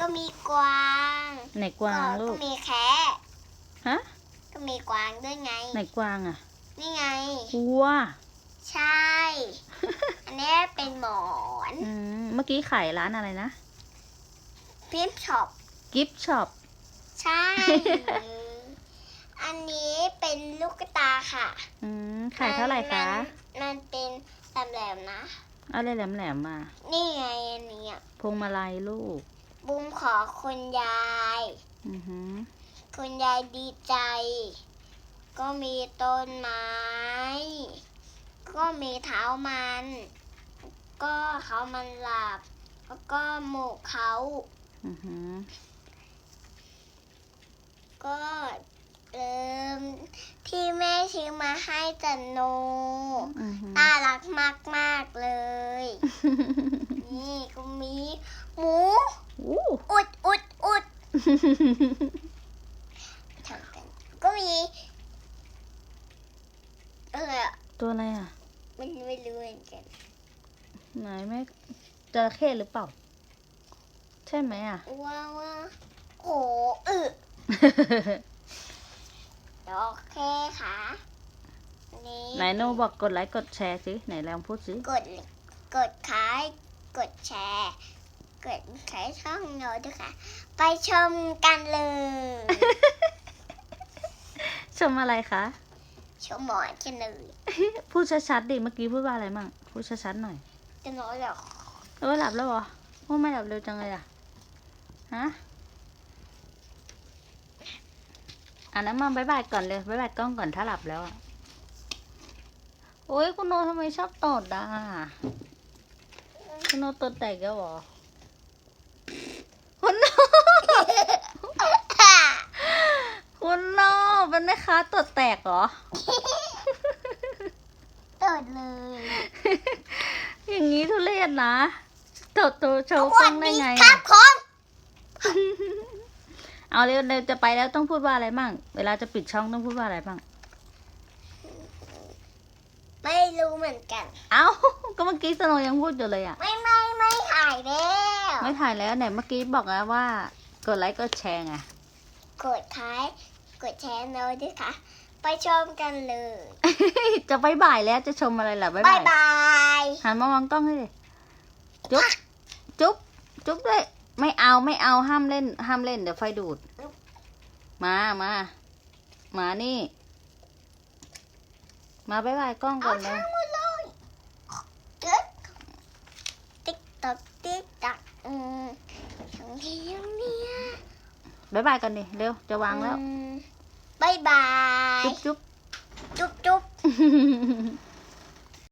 ก็มีกวางไหนกวางลูก็ก มีแคะฮะ ก็มีกวางด้วยไง ไหนกวางอะนี่ไง วัว ใช่ อันนี้เป็นหมอนอืม เมื่อกี้ขายร้านอะไรนะ พิมพ์ช็อป กิฟต์ช็อป ใช่ อันนี้เป็นลูกตาค่ะอืม ขายเท่าไหร่คะ มันมันเป็นแหลมๆนะ เอะไรแหลมๆมา นี่ไงอันนี้อะพวงมาลัยลูก บุ้มขอคุณยาย อือหือคุณยายดีใจ ก็มีต้นไม้ ก็มีเท้ามัน ก็เขามันหลับ แล้วก็หมูกเขา อือหือก็เริ่มที่แม่ซื้อมาให้จันโนอือหือน่ารักมาก ๆ เลย นี่ก็มีหมูอู้อุดอุดอุด ทำกันก็มีเออตัวอะไรอะ มันไม่รู้เหมือนกันไหนแม่จระเข้หรือเปล่า ใช่ไหมอะว่าว่าโหอึดอกเคค่ะนี่ไหนโนบอกกดไลค์กดแชร์สิไหนลองพูดสิกด กดขาย กดแชร์ กดขายช่องโน้ตด้วยค่ะ ไปชมกันเลย ชมอะไรคะ ชมหมอนกันเลย พูดชัดๆดิเมื่อกี้พูดว่าอะไรมั่งพูดชัดๆหน่อยจะน้อยหรอเออหลับแล้วเหรอโอ้ไม่หลับเร็วจังเลยอะฮะอะนั้นมาบายบายก่อนเลยบายบายกล้องก่อนถ้าหลับแล้วอะโอ้ยคุณโนทำไมชอบตดอะคุณโนตดแตกแล้วเหรอ คุณโนคุณโนเป็นแม่ค้าตดแตกเหรอเติดเลย อย่างนี้ทุเรศนะตดตัวโชว์สกล้วัอสงได้ดีไงครัอะบของเอาเร็วเร็วจะไปแล้วต้องพูดว่าอะไรบ้าง เวลาจะปิดช่องต้องพูดว่าอะไรบ้าง ไม่รู้เหมือนกัน เอ้า ก็เมื่อกี้สโนยังพูดอยู่เลยอะ ไม่ไม่ไม่ถ่ายแล้ว ไม่ถ่ายแล้วไหนเมื่อกี้บอกแล้วว่า กดไลค์กดแชร์ไง กดท้าย กดแชร์โน้ตด้วยค่ะ ไปชมกันเลย จะบายบายแล้วจะชมอะไรล่ะบายบาบายยบายหันมามองกล้องให้เลยจุ๊บจุ๊บจุ๊บด้วยไม่เอาไม่เอาห้ามเล่น ห้ามเล่นเดี๋ยวไฟดูด มามามานี่ มาบายบายกล้องก่เอาอนเลย ทั้งหมดเลยตึ๊กติ๊ก ตอกติ๊กตักอืมทั้งที่ยังเนี่ยบายบายกันดิเร็วจะวางแล้ว อืมบายบาย จุ๊บจุ๊บ จุ๊บจุ๊บ